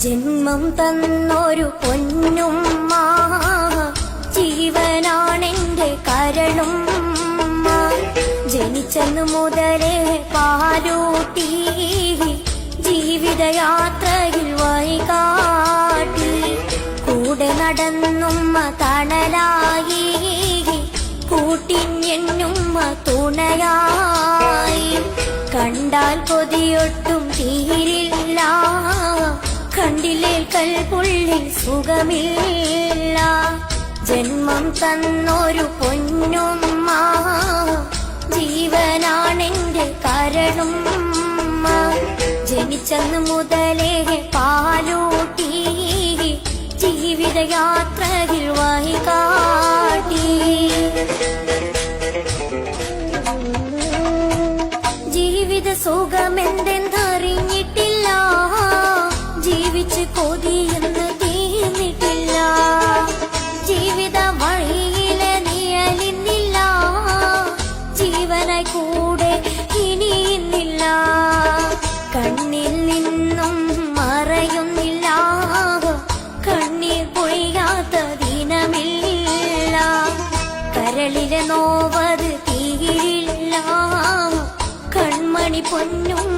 ജന്മം തന്നൊരു പൊന്നുമ്മ. ജീവനാണെന്റെ കരണം ജനിച്ചെന്നു മുതലേ പാലൂട്ടി. ജീവിതയാത്രയിൽ വൈകാട്ടി കൂടെ നടന്നുമ്മ തണലായി. കൂട്ടിഞ്ഞെന്നുമ്മ തുണയായി. കണ്ടാൽ കൊതിയൊട്ടും തീരില്ല. പുള്ളിൽ സുഖമില്ല. ജന്മം തന്നൊരു പൊന്നുമ്മ. ജീവനാണെന്റെ കരണും ജനിച്ചന്ന് മുതലേ പാലൂട്ടി. ജീവിതയാത്രയിൽ വഴികാട്ടി ജീവിത സുഖമെന്തെന്നറിഞ്ഞിട്ടില്ല കരളിലെ നോവത് തീരില്ല കൺമണി പൊന്നുമ്മമായില്ല.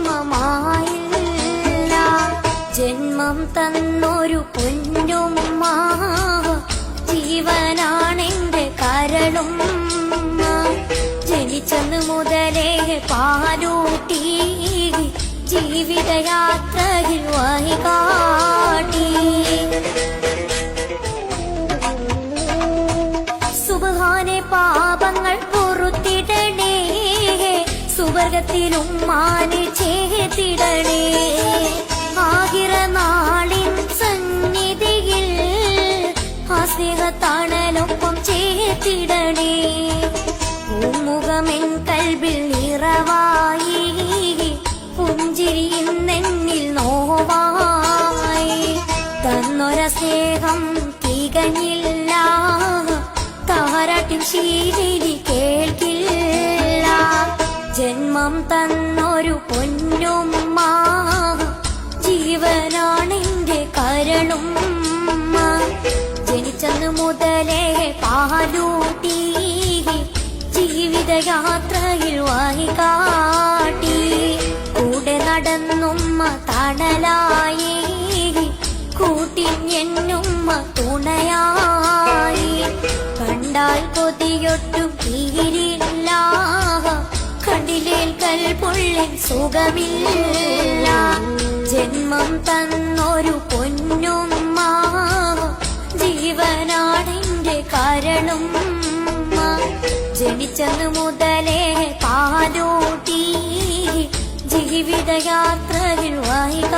ജന്മം തന്നൊരു പൊന്നുമ്മ ജീവനാണെന്റെ കരളും ജനിച്ചന്ന് മുതലേ പാലൂട്ടി ജീവിതയാത്രയിൽ വഴികാട്ടി. സുബഹാനെ പാപങ്ങൾ പൊറുത്തിടണേ. സുവർഗത്തിലും മാനെ ചേത്തിടണേ ആകിറ നാളിൻ സന്നിധിയിൽ ആ സ്നേഹത്താണലൊപ്പം ചേത്തിടണേ പൂമുഖമെൻ കൽവിൽ നിറവായി. പുഞ്ചിരിയും നെന്നിൽ നോവായി. തന്നൊര സ്നേഹം ശീലിനി കേൾക്കില്ല ജന്മം തന്നൊരു പൊന്നുമ്മ. ജീവനാണെന്റെ കരണും ജനിച്ചന്ന് മുതലേ പാലൂട്ടി. ജീവിതയാത്രയിൽ കൊതിയൊട്ടും തീരില്ല കണ്ടിലേൽക്കൽ പുള്ളിൽ സുഖമില്ല. ജന്മം തന്നൊരു പൊന്നുമ്മ. ജീവനാടിന്റെ കരളും ജനിച്ചന്നു മുതലേ പാലോട്ടി. ജീവിതയാത്രയിൽ വൈകാ